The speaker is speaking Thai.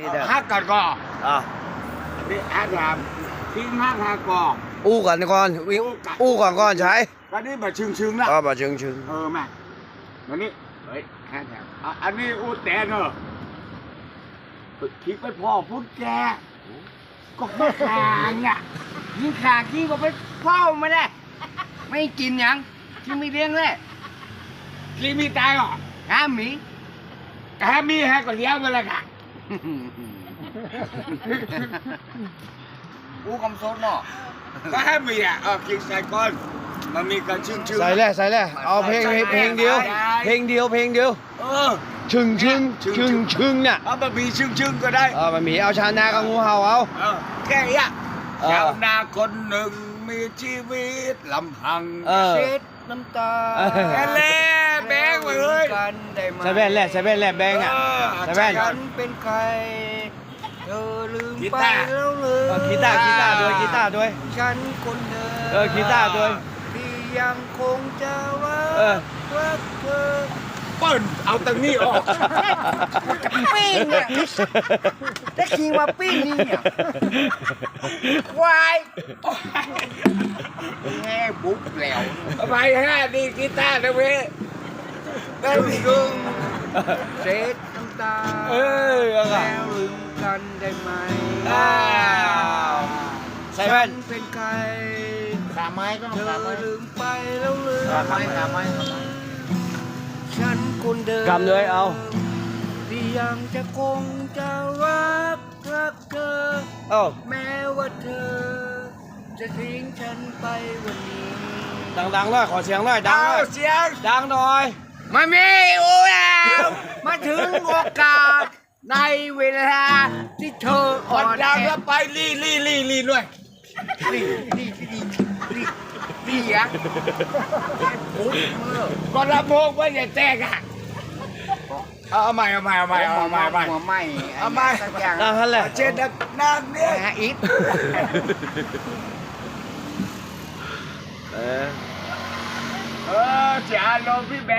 นี่เด้อฮักกันก็อะนี่ฮักถามทิ้งฮักฮักก็อู้ก่อนก่อนวิ่งอู้ก่อนก่อนใช้ก็นี่แบบชึงชึงๆนะก็มาชึงชึงเออแม่วันนี้เฮ้ยฮักแถมอะอันนี้อูแต่เนอะคิดไปพ่อพูดแกก็ไม่ขางอะยิงขากี้ก็ไปเฝ้าไม่ได้ไม่กินหยังที่ไม่เลี้ยงเลยลีมีตายเหรอห้ามหมีแกมีฮะก็เลี้ยงไปเลยค่ะ อู้คำโซดเนาะก็ให้มีอะเออกินใส่ก้อนมันมีการชึงชึงใส่เลยใส่เลยเอาเพลงเพลงเพลงเดียว เพลงเดียวเพลงเดียวเออชึงชึงชึงชึงเนี่ยเอาบะหมี่ชึงชึงๆก็ได้เออมันมีเอาชานากับงูเห่าเอาเออแค่เนี้ยเออชาวนาคนหนึ่งมีชีวิตลำพังเออเช็ดน้ำตาเออแค่เล่ แบงไปเลยกันได้ไหมใส่แว่นแหละใส่แว่นแหละแบงอะเออใส่แว่นใช่คฉัรับนเป็นใครเธอลืมกีไปตาร์ แล้วหรือเออกีตาร์กีตาร์ด้วยกีตาร์ด้วย ฉันคนเดิมเออกีตาร์ด้วยที่ยังคงจะรักเออรักเธอเปิ้ลเอาตังนี้ออกปิ้งเนี่ยจะคิงมาปิ้งนี่เนี่ยควายแง่บุ๊บแล้วทำไมฮะนี่กีตาร์นะเว้ย ได้ดีกึ่งเช็ดน้ำตาเออเอาล่ะ แล้วลืมกันได้ไหมอ้าวใส่แว่น ฉัเป็นใครขาไม้ก็เธอขาไม้ลืมไปแล้วลืมขาไม้ขาไม้ขาไม้ฉันคนเดิมกำเลยเอา ที่ยังจะคงจะรักรักเธอ เอ้าแม้ว่าเธอ จะทิ้งฉันไปวันนี้ดังๆหน่อยขอเสียงหน่อยดังเอาหน่อยเสียงดังหน่อย มามีโอ้ยมาถึงโอกาสในเวลาที่เธออ่มัอนนดังแอแล้วไปรีรีรีรีด้วยรีรีรีรีรีอะปุ๊บมือก่อนลำโพงว่าอย่าแตกอะเอาเอาใหม่เอาใหม่เอาใหม่เอาใหม่เอาใหม่หัวไหม้เอาใหม่สักอย่างดังฮันแหละเช็ดน้ำเนี่ยนะฮะอีทเออเออเสียอารมณ์พี่แบง